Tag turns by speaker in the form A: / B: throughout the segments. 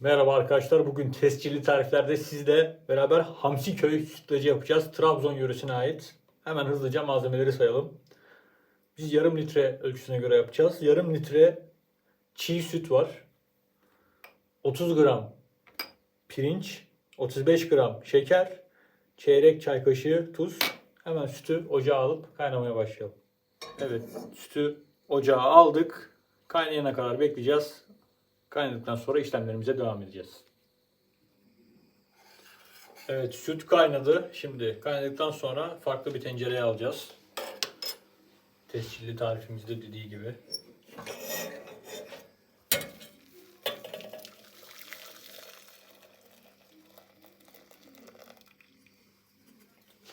A: Merhaba arkadaşlar. Bugün tescilli tariflerde sizle beraber Hamsi Köy sütlacı yapacağız. Trabzon yöresine ait. Hemen hızlıca malzemeleri sayalım. Biz yarım litre ölçüsüne göre yapacağız. Yarım litre çiğ süt var. 30 gram pirinç, 35 gram şeker, çeyrek çay kaşığı tuz. Hemen sütü ocağa alıp kaynamaya başlayalım. Evet, sütü ocağa aldık. Kaynayana kadar bekleyeceğiz. Kaynadıktan sonra işlemlerimize devam edeceğiz. Evet süt kaynadı. Şimdi kaynadıktan sonra farklı bir tencereye alacağız. Tescilli tarifimizde dediği gibi.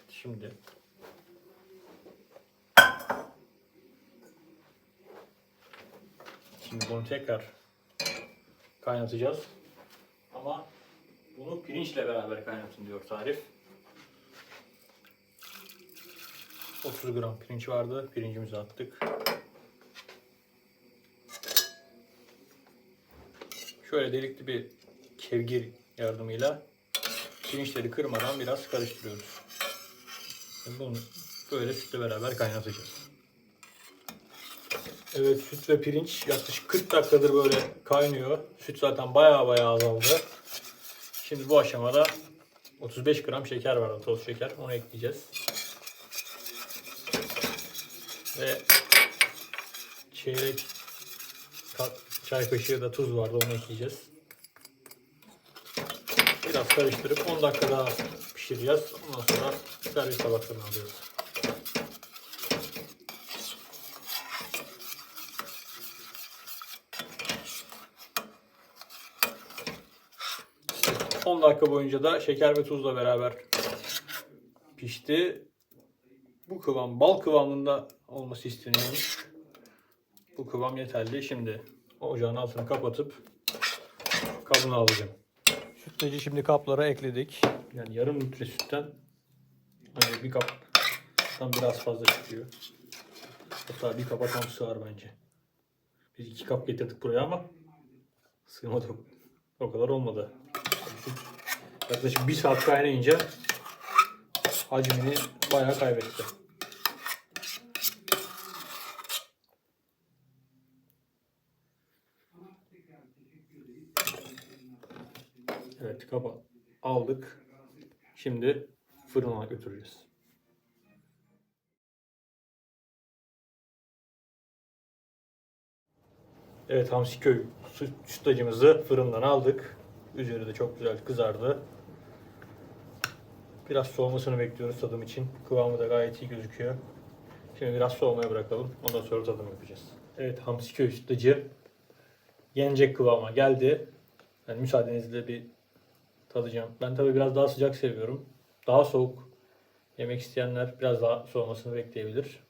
A: Şimdi Şimdi bunu tekrar kaynatacağız. Ama bunu pirinçle beraber kaynatın diyor tarif. 30 gram pirinç vardı. Pirincimizi attık. Şöyle delikli bir kevgir yardımıyla pirinçleri kırmadan biraz karıştırıyoruz. Bunu böyle sütle beraber kaynatacağız. Evet süt ve pirinç yaklaşık 40 dakikadır böyle kaynıyor. Süt zaten baya baya azaldı. Şimdi bu aşamada 35 gram şeker var toz şeker. Onu ekleyeceğiz. Ve çeyrek çay kaşığı da tuz vardı onu ekleyeceğiz. Biraz karıştırıp 10 dakika daha pişireceğiz. Ondan sonra servis tabaklarına alıyoruz. 10 dakika boyunca da şeker ve tuzla beraber pişti. Bu kıvam bal kıvamında olması isteniyormuş. Bu kıvam yeterli. Şimdi ocağın altını kapatıp kabını alacağım. Sütlacı şimdi kaplara ekledik. Yani yarım litre sütten hani bir kaptan biraz fazla çıkıyor. Hatta bir kapa tam sığar bence. Biz iki kap getirdik buraya ama sığmadı. O kadar olmadı. Yaklaşık bir saat kaynayınca hacmini bayağı kaybetti. Evet kaba aldık. Şimdi fırına götüreceğiz. Evet Hamsiköy süt sütlacımızı fırından aldık. Üzeri de çok güzel kızardı. Biraz soğumasını bekliyoruz tadım için. Kıvamı da gayet iyi gözüküyor. Şimdi biraz soğumaya bırakalım. Ondan sonra tadım yapacağız. Evet Hamsiköy sütlacı yenecek kıvama geldi. Yani müsaadenizle bir tadacağım. Ben tabii biraz daha sıcak seviyorum. Daha soğuk yemek isteyenler biraz daha soğumasını bekleyebilir.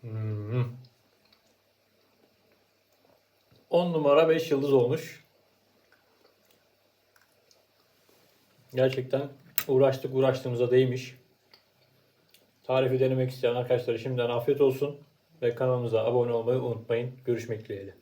A: Hmm. 10 numara 5 yıldız olmuş. Gerçekten uğraştık uğraştığımıza değmiş. Tarifi denemek isteyen arkadaşlara şimdiden afiyet olsun. Ve kanalımıza abone olmayı unutmayın. Görüşmek dileğiyle.